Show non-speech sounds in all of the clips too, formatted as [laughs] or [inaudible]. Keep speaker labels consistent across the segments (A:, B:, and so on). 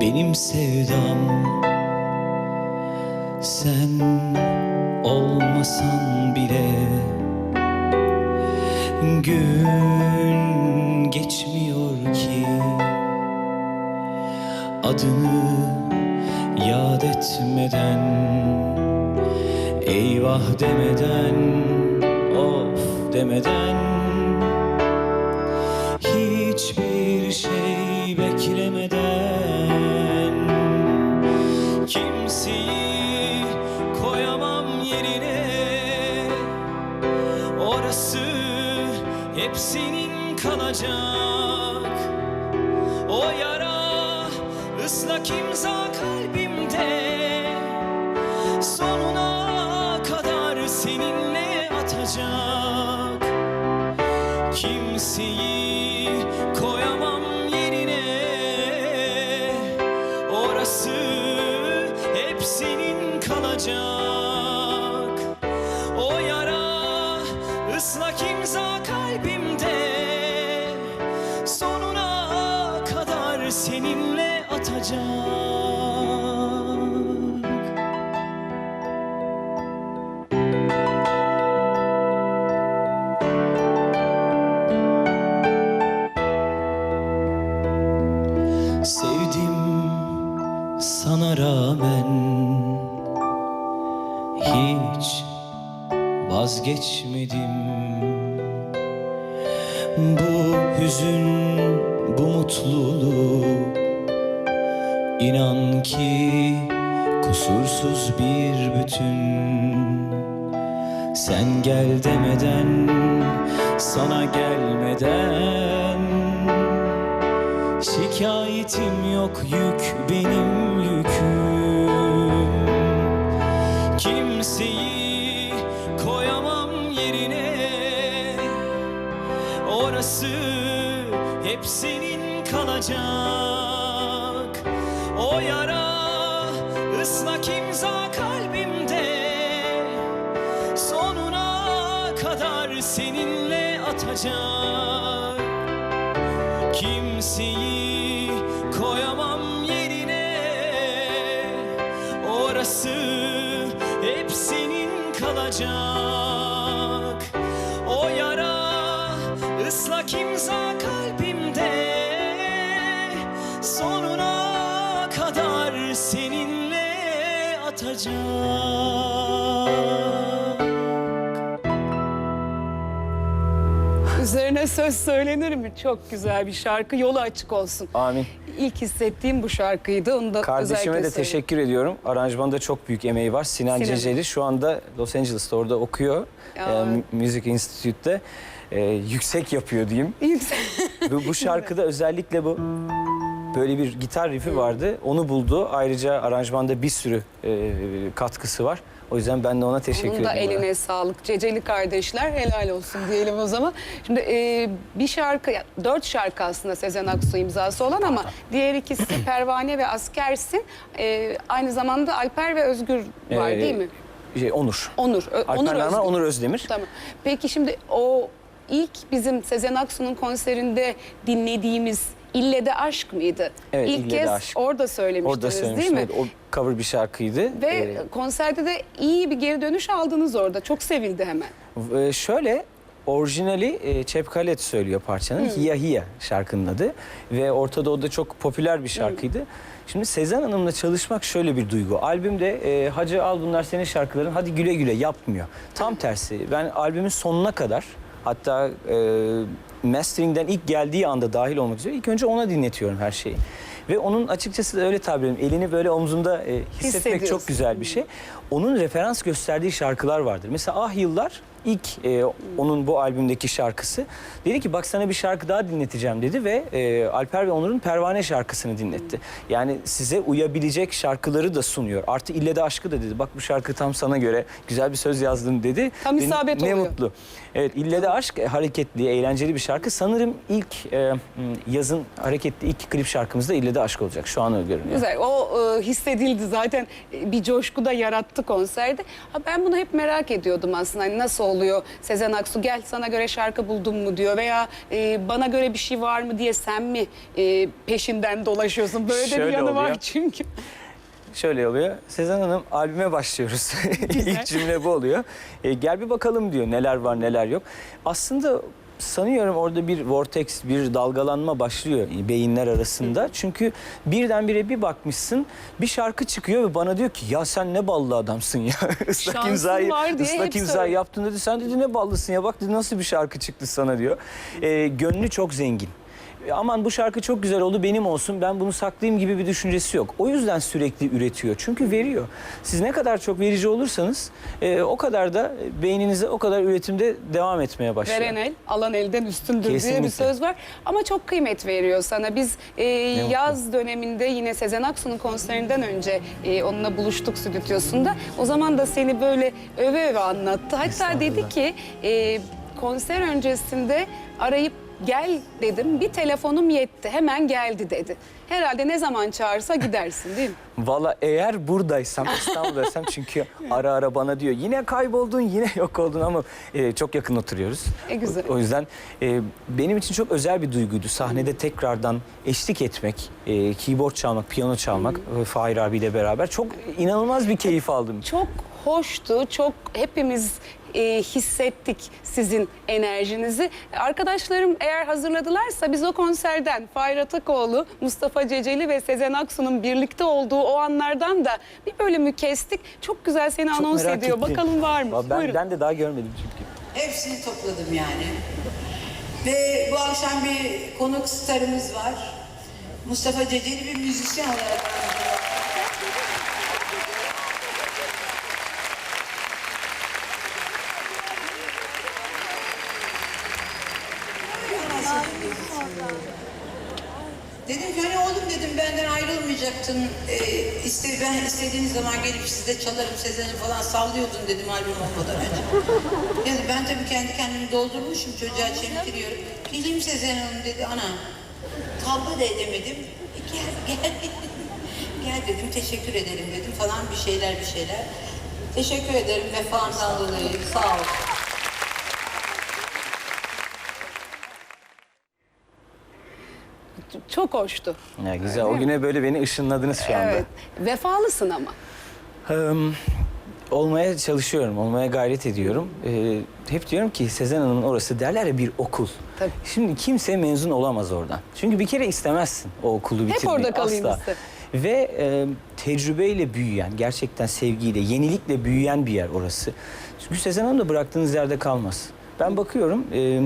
A: benim sevdam Sen olmasan bile Gün geçmiyor ki. Adını yad etmeden Eyvah demeden Of demeden vazgeçmedim. Bu hüzün, bu mutluluk inan ki kusursuz bir bütün. Sen gel demeden, sana gelmeden Şikayetim yok yük benim Orası hep senin kalacak. O yara ıslak imza kalbimde. Sonuna kadar seninle atacak. Kimseyi atacak
B: Üzerine söz söylenir mi? Çok güzel bir şarkı. Yolu açık olsun.
C: Amin.
B: İlk hissettiğim bu şarkıydı. Onu da
C: Kardeşime de
B: söyleyeyim.
C: teşekkür ediyorum. Aranjmanda çok büyük emeği var. Sinan,
B: Sinan.
C: Ceceli şu anda Los Angeles'ta orada okuyor.
B: Ya.
C: Ee, M- Music Institute'te. Ee, yüksek yapıyor diyeyim.
B: Yüksek.
C: bu, bu şarkıda [laughs] özellikle bu böyle bir gitar riff'i vardı. Onu buldu. Ayrıca aranjmanda bir sürü e, katkısı var. O yüzden ben de ona teşekkür
B: Onun da
C: ediyorum.
B: eline sağlık. Ceceli kardeşler helal olsun diyelim o zaman. Şimdi e, bir şarkı, ya, dört şarkı aslında Sezen Aksu imzası olan ama diğer ikisi [clears throat] Pervane ve Askersin. E, aynı zamanda Alper ve Özgür var
C: Ee,
B: değil mi?
C: Şey, Onur.
B: Onur. Ö-
C: Alper
B: Onur Özgür.
C: Onur Özdemir.
B: Tamam. Peki şimdi o ilk bizim Sezen Aksu'nun konserinde dinlediğimiz İlle de Aşk mıydı?
C: Evet,
B: İlk
C: İlle de
B: kez
C: Aşk.
B: orada söylemiştiniz
C: Orada söylemiştim.
B: değil mi?
C: Evet, O cover bir şarkıydı.
B: Ve
C: Ee,
B: konserde de iyi bir geri dönüş aldınız orada. Çok sevildi hemen.
C: Ee, şöyle orijinali e, Chep Khaled söylüyor parçanın. Hiya Hiya şarkının adı. Ve Orta Doğu'da çok popüler bir şarkıydı. Şimdi Sezen Hanım'la çalışmak şöyle bir duygu. Albümde e, Hacı al bunlar senin şarkıların hadi güle güle yapmıyor. Tam tersi ben albümün sonuna kadar hatta e, masteringden ilk geldiği anda dahil olmak üzere ilk önce ona dinletiyorum her şeyi. Ve onun açıkçası da öyle tabir edeyim, elini böyle omzunda e, hissetmek çok güzel bir şey. Onun referans gösterdiği şarkılar vardır. Mesela Ah Yıllar ilk e, onun bu albümdeki şarkısı. Dedi ki bak sana bir şarkı daha dinleteceğim dedi ve e, Alper ve Onur'un Pervane şarkısını dinletti. Yani size uyabilecek şarkıları da sunuyor. Artı İlle de Aşkı da dedi. Bak bu şarkı tam sana göre güzel bir söz yazdım dedi.
B: Tam isabet
C: ne
B: oluyor.
C: mutlu. Evet İlle de Aşk e, hareketli, eğlenceli bir şarkı. Sanırım ilk e, yazın hareketli ilk klip şarkımız da İlle de Aşk olacak. Şu an öyle görünüyor.
B: Güzel. O e, hissedildi zaten. E, bir coşku da yarattı konserde. Ha, ben bunu hep merak ediyordum aslında. Hani nasıl oluyor. Sezen Aksu gel sana göre şarkı buldum mu diyor veya e, bana göre bir şey var mı diye sen mi e, peşinden dolaşıyorsun? Böyle de bir
A: Şöyle
B: yanı var
A: oluyor.
B: çünkü.
A: Şöyle oluyor. Sezen Hanım albüme başlıyoruz. [laughs] İlk cümle bu oluyor. E, gel bir bakalım diyor neler var neler yok. Aslında sanıyorum orada bir vortex, bir dalgalanma başlıyor beyinler arasında. Çünkü birdenbire bir bakmışsın bir şarkı çıkıyor ve bana diyor ki ya sen ne ballı adamsın ya. [laughs] Islak
B: Şansın
A: imzayı,
B: var diye
A: ıslak
B: hep
A: imzayı yaptın dedi. Sen dedi ne ballısın ya bak dedi, nasıl bir şarkı çıktı sana diyor. E, gönlü çok zengin. E, Aman bu şarkı çok güzel oldu benim olsun ben bunu saklayayım gibi bir düşüncesi yok. O yüzden sürekli üretiyor çünkü veriyor. Siz ne kadar çok verici olursanız e, o kadar da beyninize o kadar üretimde devam etmeye başlıyor.
B: Veren el, alan elden üstündür diye bir söz var. Ama çok kıymet veriyor sana. Biz e, yaz döneminde yine Sezen Aksu'nun konserinden önce e, onunla buluştuk stüdyosunda. O zaman da seni böyle öve öve anlattı. Hatta dedi ki e, konser öncesinde arayıp gel dedim. Bir telefonum yetti. Hemen geldi dedi. Herhalde ne zaman çağırsa gidersin değil mi?
A: Valla eğer buradaysam İstanbul'daysam [laughs] çünkü ara ara bana diyor yine kayboldun yine yok oldun ama e, çok yakın oturuyoruz.
B: E, güzel.
A: O, o yüzden e, benim için çok özel bir duyguydu sahnede tekrardan eşlik etmek, e, keyboard çalmak, piyano çalmak e, Fahir abiyle beraber çok inanılmaz bir keyif aldım.
B: Çok hoştu. Çok hepimiz e, hissettik sizin enerjinizi. Arkadaşlarım eğer hazırladılarsa biz o konserden Fahir Atakoğlu, Mustafa Ceceli ve Sezen Aksu'nun birlikte olduğu o anlardan da bir bölümü kestik. Çok güzel seni
A: Çok
B: anons
A: merak
B: ediyor.
A: ettim.
B: Bakalım var mı?
A: Ben,
B: Buyurun.
A: ben de daha görmedim çünkü.
D: Hepsini topladım yani. Ve bu akşam bir konuk starımız var. Mustafa Ceceli bir müzisyen olarak. Dedim ki hani oğlum dedim benden ayrılmayacaktın. Ee, iste, ben istediğiniz zaman gelip size çalarım Sezen'i falan sallıyordun dedim albüm olmadan önce. Yani ben tabii kendi kendimi doldurmuşum çocuğa çemkiriyorum. Geleyim Sezen Hanım dedi ana. Kavga da edemedim. Gel [laughs] gel. gel dedim teşekkür ederim dedim falan bir şeyler bir şeyler. Teşekkür ederim vefandan dolayı sağ ol.
B: Çok hoştu.
A: Ya güzel. O güne böyle beni ışınladınız şu anda.
B: Evet. Vefalısın ama.
A: Hım, olmaya çalışıyorum, olmaya gayret ediyorum. Ee, hep diyorum ki Sezen Hanım'ın orası derler ya bir okul.
B: Tabii.
A: Şimdi kimse mezun olamaz oradan. Çünkü bir kere istemezsin o okulu bitirmeyi.
B: orada kalayım
A: asla. Ve e, tecrübeyle büyüyen, gerçekten sevgiyle, yenilikle büyüyen bir yer orası. Çünkü Sezen Hanım da bıraktığınız yerde kalmaz. Ben bakıyorum e,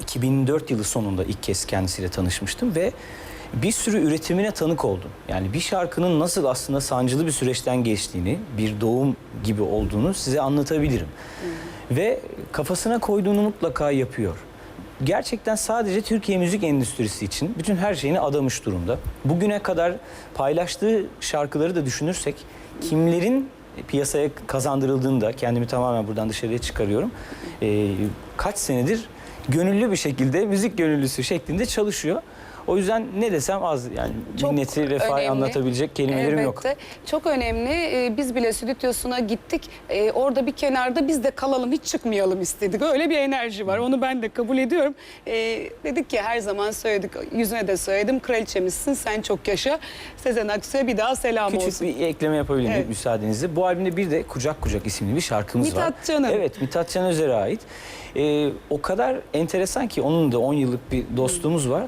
A: 2004 yılı sonunda ilk kez kendisiyle tanışmıştım ve bir sürü üretimine tanık oldum. Yani bir şarkının nasıl aslında sancılı bir süreçten geçtiğini, bir doğum gibi olduğunu size anlatabilirim. Ve kafasına koyduğunu mutlaka yapıyor. Gerçekten sadece Türkiye müzik endüstrisi için bütün her şeyini adamış durumda. Bugüne kadar paylaştığı şarkıları da düşünürsek kimlerin piyasaya kazandırıldığını da kendimi tamamen buradan dışarıya çıkarıyorum. Ee, kaç senedir gönüllü bir şekilde müzik gönüllüsü şeklinde çalışıyor. O yüzden ne desem az yani
B: Çok
A: minneti vefayı
B: önemli.
A: anlatabilecek kelimelerim yok.
B: Elbette. Çok önemli. Ee, biz bile stüdyosuna gittik. Ee, orada bir kenarda biz de kalalım, hiç çıkmayalım istedik. Öyle bir enerji var. Onu ben de kabul ediyorum. Ee, dedik ki her zaman söyledik. Yüzüne de söyledim. Kraliçemizsin, sen çok yaşa. Sezen Aksu'ya bir daha selam
A: Küçük
B: olsun.
A: bir ekleme yapabilir miyim
B: Evet.
A: müsaadenizle? Bu albümde bir de Kucak Kucak isimli bir şarkımız var.
B: Mithat Can'ın.
A: Evet Mithat Can Özer'e ait. Ee, o kadar enteresan ki onun da 10 yıllık bir dostluğumuz var.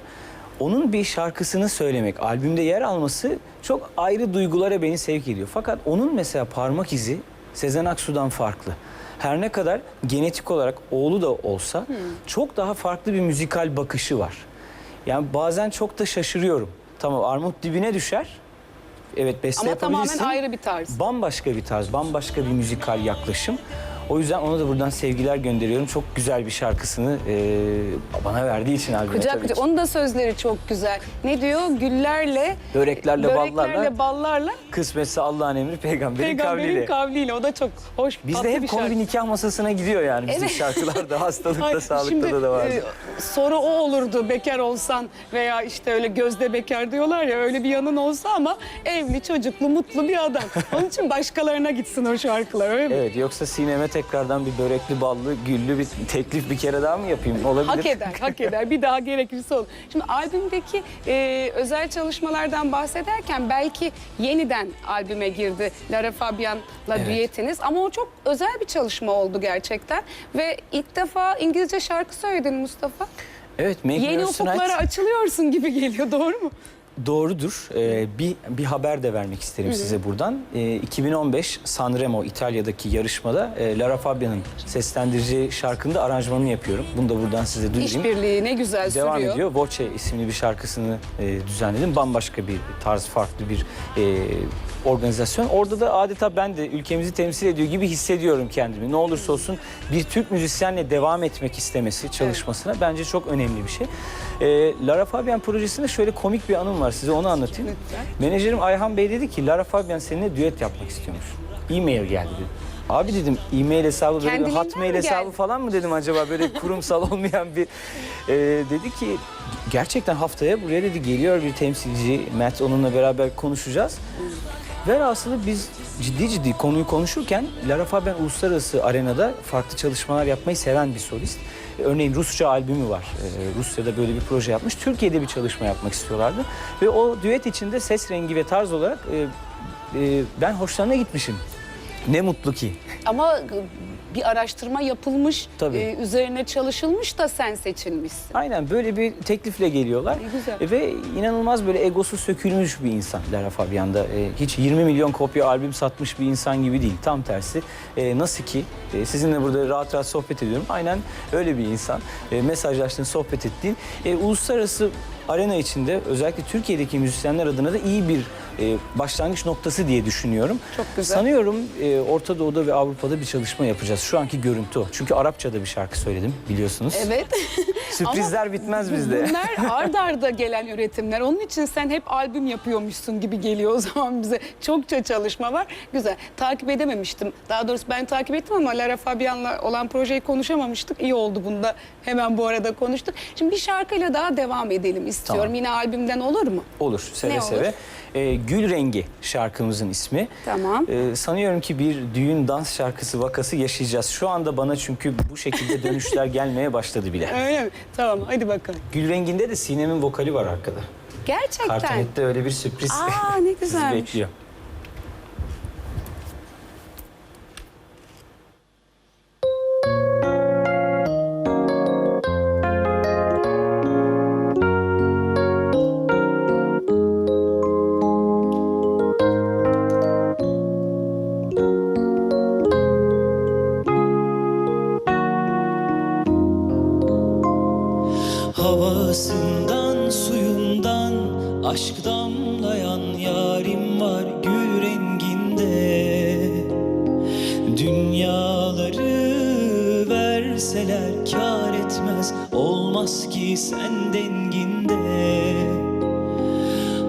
A: Onun bir şarkısını söylemek, albümde yer alması çok ayrı duygulara beni sevk ediyor. Fakat onun mesela parmak izi Sezen Aksu'dan farklı. Her ne kadar genetik olarak oğlu da olsa çok daha farklı bir müzikal bakışı var. Yani bazen çok da şaşırıyorum. Tamam armut dibine düşer. Evet beste
B: Ama tamamen
A: yapabilirsin.
B: ayrı bir tarz.
A: Bambaşka bir tarz, bambaşka bir müzikal yaklaşım. O yüzden ona da buradan sevgiler gönderiyorum. Çok güzel bir şarkısını e, bana verdiği için albüme
B: Kucak
A: tabii
B: kucak.
A: ki.
B: Onun da sözleri çok güzel. Ne diyor? Güllerle,
A: Böreklerle, ballarla,
B: böreklerle, ballarla
A: kısmetse Allah'ın emri peygamberin,
B: peygamberin
A: kavliyle.
B: kavliyle. O da çok hoş,
A: Bizde
B: tatlı
A: hep
B: bir
A: konu
B: şarkı.
A: nikah masasına gidiyor yani bizim
B: Evet.
A: şarkılarda. [laughs] Hastalıkta,
B: Ay,
A: sağlıkta da, da var.
B: e, soru o olurdu bekar olsan veya işte öyle gözde bekar diyorlar ya öyle bir yanın olsa ama evli çocuklu mutlu bir adam. [laughs] Onun için başkalarına gitsin o şarkılar öyle mi?
A: Evet yoksa sineme tekrardan bir börekli, ballı, güllü bir teklif bir kere daha mı yapayım? Olabilir.
B: Hak eder, hak eder. Bir daha gerekirse olur. Şimdi albümdeki e, özel çalışmalardan bahsederken belki yeniden albüme girdi Lara Fabian'la
A: Evet.
B: düetiniz. Ama o çok özel bir çalışma oldu gerçekten. Ve ilk defa İngilizce şarkı söyledin Mustafa.
A: Evet, Make
B: Yeni ufuklara açılıyorsun gibi geliyor, doğru mu?
A: Doğrudur. Ee, bir, bir haber de vermek isterim size buradan. Ee, 2015 Sanremo İtalya'daki yarışmada e, Lara Fabian'ın seslendireceği şarkının da aranjmanını yapıyorum. Bunu da buradan size duyurayım.
B: İşbirliği ne güzel
A: Devam
B: sürüyor.
A: ediyor. Voce isimli bir şarkısını e, düzenledim. Bambaşka bir tarz, farklı bir e, organizasyon. Orada da adeta ben de ülkemizi temsil ediyor gibi hissediyorum kendimi. Ne olursa olsun bir Türk müzisyenle devam etmek istemesi çalışmasına bence çok önemli bir şey. E, Lara Fabian projesinde şöyle komik bir anım var size onu anlatayım.
B: Lütfen.
A: Menajerim Ayhan Bey dedi ki Lara Fabian seninle düet yapmak istiyormuş. E-mail geldi dedi. Abi dedim e-mail hesabı böyle bir
B: Kendiliğinden
A: hotmail
B: mi
A: hesabı
B: geldi?
A: falan mı dedim acaba böyle kurumsal [laughs] olmayan bir Ee, dedi ki gerçekten haftaya buraya dedi geliyor bir temsilci Matt onunla beraber konuşacağız. Velhasılı biz ciddi ciddi konuyu konuşurken Lara Fabian uluslararası arenada farklı çalışmalar yapmayı seven bir solist. Örneğin Rusça albümü var. Ee, Rusya'da böyle bir proje yapmış. Türkiye'de bir çalışma yapmak istiyorlardı. Ve o düet içinde ses rengi ve tarz olarak e, e, ben hoşlarına gitmişim. Ne mutlu ki.
B: Ama bir araştırma yapılmış,
A: Tabii.
B: e, üzerine çalışılmış da sen seçilmişsin.
A: Aynen böyle bir teklifle geliyorlar.
B: Ne güzel.
A: E, Ve inanılmaz böyle egosu sökülmüş bir insan Lara Fabian'da. E, hiç 20 milyon kopya albüm satmış bir insan gibi değil. Tam tersi. E, nasıl ki e, sizinle burada rahat rahat sohbet ediyorum. Aynen öyle bir insan. E, mesajlaştığın, sohbet ettiğin. E, uluslararası arena içinde özellikle Türkiye'deki müzisyenler adına da iyi bir e, başlangıç noktası diye düşünüyorum.
B: Çok güzel.
A: Sanıyorum e, Orta Doğu'da ve Avrupa'da bir çalışma yapacağız. Şu anki görüntü o. Çünkü Arapça'da bir şarkı söyledim biliyorsunuz.
B: Evet. [laughs]
A: Sürprizler bitmez bizde.
B: Bunlar ard arda gelen üretimler. Onun için sen hep albüm yapıyormuşsun gibi geliyor o zaman bize. Çokça çalışma var. Güzel. Takip edememiştim. Daha doğrusu ben takip ettim ama Lara Fabian'la olan projeyi konuşamamıştık. İyi oldu bunda. Hemen bu arada konuştuk. Şimdi bir şarkıyla daha devam edelim istiyorum.
A: Tamam.
B: Yine albümden olur mu?
A: Olur, seve
B: Ne olur?
A: Ee, Gül Rengi şarkımızın ismi.
B: Tamam.
A: Ee, sanıyorum ki bir düğün dans şarkısı vakası yaşayacağız. Şu anda bana çünkü bu şekilde dönüşler gelmeye başladı bile. [laughs]
B: Öyle mi? Tamam hadi bakalım.
A: Gül Rengi'nde de Sinem'in vokali var arkada.
B: Gerçekten.
A: Kartonette öyle bir sürpriz
B: Aa, ne [laughs]
A: sizi
B: güzelmiş.
A: bekliyor.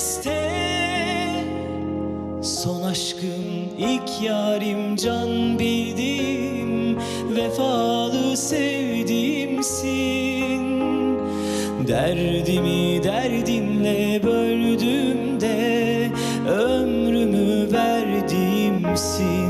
E: nefeste. Son aşkım ilk yarim can bildim Vefalı sevdiğimsin Derdimi derdinle böldüm de Ömrümü verdiğimsin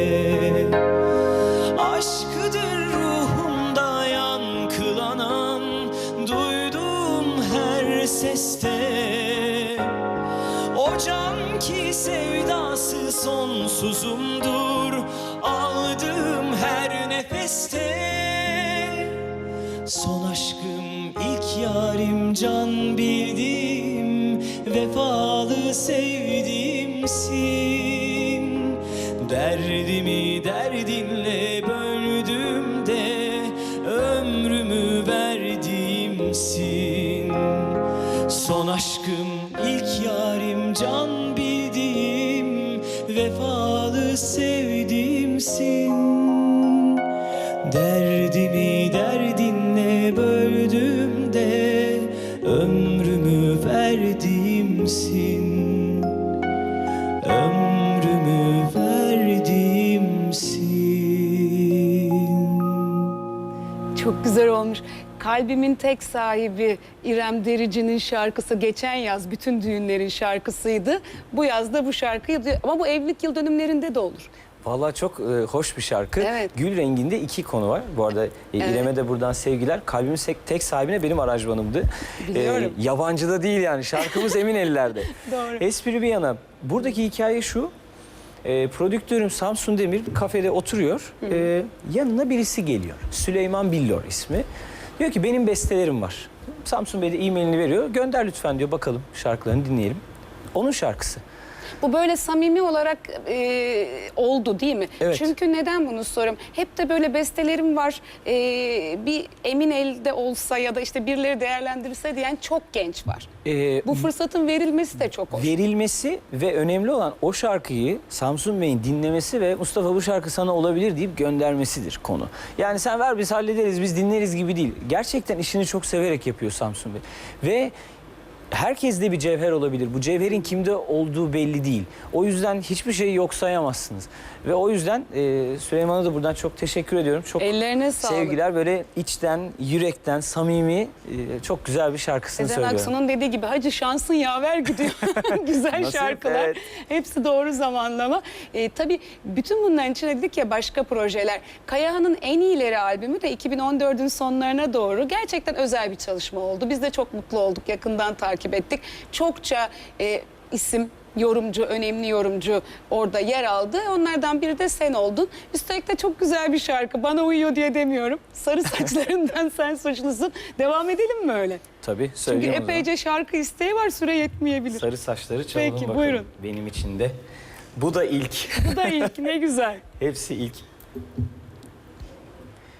A: sonsuzumdur. Aldığım her nefeste Son aşkım ilk yarim can bildim Vefalı sevdiğimsin
B: Kalbimin tek sahibi İrem Derici'nin şarkısı geçen yaz bütün düğünlerin şarkısıydı. Bu yaz da bu şarkıyı ama bu evlilik yıl dönümlerinde de olur.
C: Vallahi çok e, hoş bir şarkı.
B: Evet.
C: Gül renginde iki konu var. Bu arada e, İrem'e de buradan sevgiler. Kalbimin tek sahibine benim aranjmanımdı.
B: Biliyorum.
C: E, yabancı da değil yani. Şarkımız emin ellerde. [laughs]
B: Doğru.
C: Espri bir yana. Buradaki hikaye şu. E, prodüktörüm Samsun Demir kafede oturuyor. E, yanına birisi geliyor. Süleyman Billor ismi. Diyor ki benim bestelerim var. Samsun Bey de e-mailini veriyor. Gönder lütfen diyor bakalım şarkılarını dinleyelim. Onun şarkısı.
B: Bu böyle samimi olarak e, oldu değil mi?
C: Evet.
B: Çünkü neden bunu soruyorum? Hep de böyle bestelerim var. e, bir emin elde olsa ya da işte birileri değerlendirirse diyen çok genç var.
C: E,
B: Bu fırsatın verilmesi de çok hoş.
C: verilmesi ve önemli olan o şarkıyı Samsun Bey'in dinlemesi ve Mustafa bu şarkı sana olabilir deyip göndermesidir konu. Yani sen ver biz hallederiz biz dinleriz gibi değil. Gerçekten işini çok severek yapıyor Samsun Bey. Ve herkes de bir cevher olabilir. Bu cevherin kimde olduğu belli değil. O yüzden hiçbir şeyi yok sayamazsınız. Ve o yüzden e, Süleyman'a da buradan çok teşekkür ediyorum. Çok
B: Ellerine sağlık.
C: sevgiler böyle içten, yürekten, samimi e, çok güzel bir şarkısını
B: Sezen
C: söylüyorum.
B: Aksu'nun dediği gibi hacı şansın yaver gidiyor. [laughs] Güzel
C: Nasip,
B: şarkılar.
C: evet.
B: Hepsi doğru zamanlama. Ee, tabii bütün bunların içine dedik ya başka projeler. Kayahan'ın en iyileri albümü de 2014'ün sonlarına doğru gerçekten özel bir çalışma oldu. Biz de çok mutlu olduk. Yakından takip ettik. Çokça e, isim yorumcu, önemli yorumcu orada yer aldı. Onlardan biri de sen oldun. Üstelik de çok güzel bir şarkı. Bana uyuyor diye demiyorum. Sarı [laughs] saçlarından sen suçlusun. Devam edelim mi öyle?
C: Tabii
B: Çünkü
C: söyleyeyim o zaman.
B: epeyce şarkı isteği var süre yetmeyebilir.
C: Sarı saçları çalalım
B: Peki,
C: bakalım.
B: buyurun.
C: Benim için de. Bu da ilk.
B: Bu da ilk ne güzel. [laughs]
C: Hepsi ilk.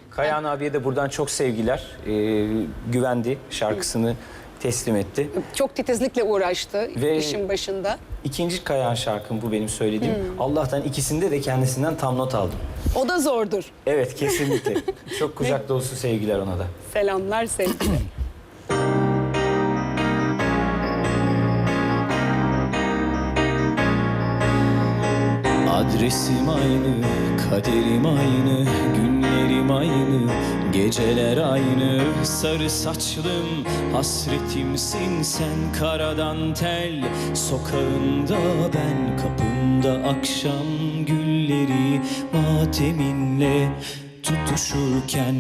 C: Kayahan abiye de buradan çok sevgiler. Ee, güvendi, şarkısını teslim etti.
B: Çok titizlikle uğraştı
C: Ve-
B: işin başında.
C: İkinci Kayahan şarkım bu benim söylediğim.
B: Hmm.
C: Allah'tan ikisinde de kendisinden tam not aldım.
B: O da zordur.
C: Evet kesinlikle. [laughs] çok kucak dolusu sevgiler ona da.
B: Selamlar sevgiler. [clears throat]
A: Adresim aynı, kaderim aynı, günlerim aynı, geceler aynı. Sarı saçlım, hasretimsin sen karadan tel. Sokağında ben, kapında akşam gülleri mateminle tutuşurken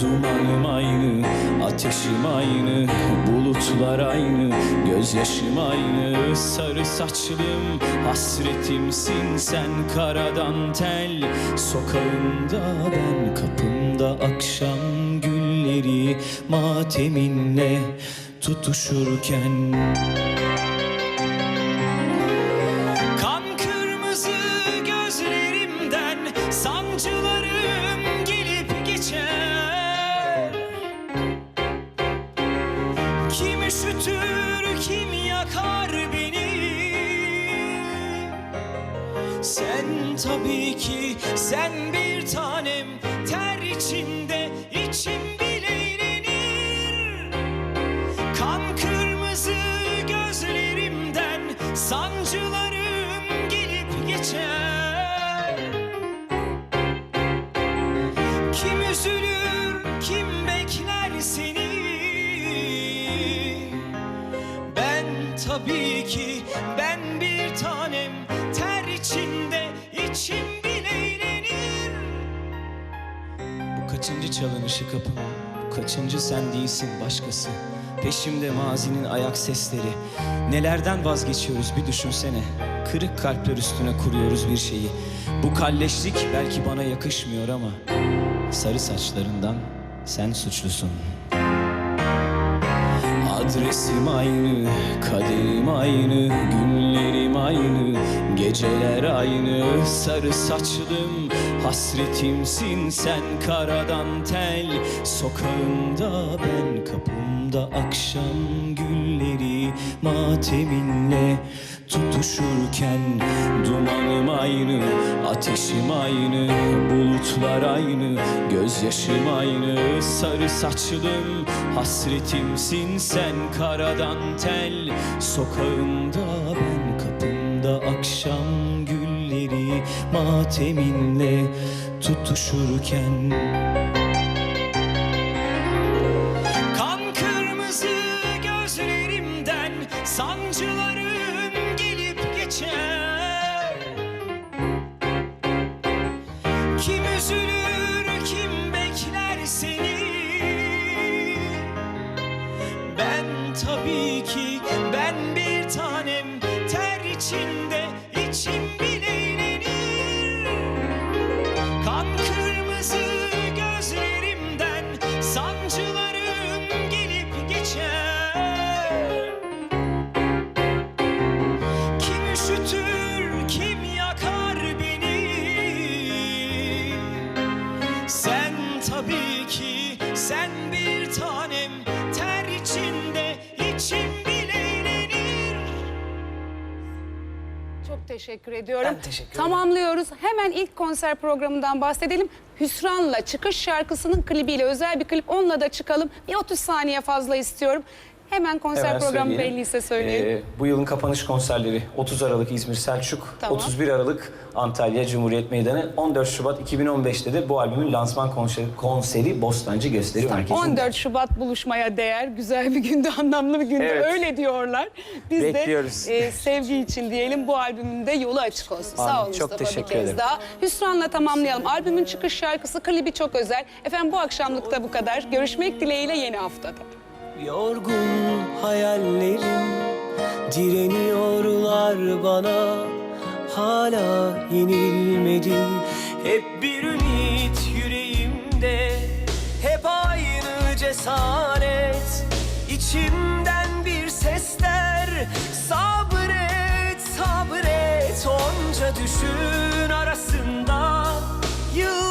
A: Dumanım aynı, ateşim aynı Bulutlar aynı, gözyaşım aynı. Sarı saçlım, hasretimsin sen karadan tel Sokağında ben, kapımda akşam gülleri Mateminle tutuşurken tabii ki ben bir tanem ter içinde içim bile eğlenir. Bu kaçıncı çalınışı kapımın Bu kaçıncı sen değilsin başkası? Peşimde mazinin ayak sesleri. Nelerden vazgeçiyoruz bir düşünsene. Kırık kalpler üstüne kuruyoruz bir şeyi. Bu kalleşlik belki bana yakışmıyor ama Sarı saçlarından sen suçlusun Adresim aynı, kaderim aynı, günlerim aynı, geceler aynı. Sarı saçlım, hasretimsin sen karadan tel. Sokağında ben kapımda akşam gülleri mateminle tutuşurken dumanım aynı, ateşim aynı, bulutlar aynı, gözyaşım aynı. Sarı saçlım, hasretimsin sen karadan tel. Sokağımda ben kapımda akşam gülleri mateminle tutuşurken. Kim
B: teşekkür ediyorum.
C: Ben teşekkür ederim.
B: Tamamlıyoruz. Hemen ilk konser programından bahsedelim. Hüsran'la çıkış şarkısının klibiyle özel bir klip. Onunla da çıkalım. Bir 30 saniye fazla istiyorum. Hemen konser
C: Hemen
B: programı
C: söyleyelim.
B: belliyse söyleyin.
C: Ee, bu yılın kapanış konserleri 30 Aralık İzmir Selçuk,
B: Tamam.
C: 31 Aralık Antalya Cumhuriyet Meydanı, 14 Şubat 2015'te de bu albümün lansman konseri, konseri Bostancı Gösteri Merkezi'nde.
B: 14 Şubat buluşmaya değer güzel bir günde, [laughs] anlamlı bir günde
C: Evet.
B: öyle diyorlar. Biz
C: Bekliyoruz.
B: de e, sevgi için diyelim bu albümün de yolu açık olsun. Sağ olun
C: Çok
B: Mustafa
C: teşekkür
B: bir kez
C: ederim.
B: daha. Hüsran'la tamamlayalım. Albümün çıkış şarkısı, klibi çok özel. Efendim bu akşamlık da bu kadar. Görüşmek dileğiyle yeni haftada.
A: Yorgun hayallerim direniyorlar bana. Hala yenilmedim. Hep bir ümit yüreğimde. Hep aynı cesaret. İçimden bir sesler. Sabret, sabret Onca düşün arasında. Yıllar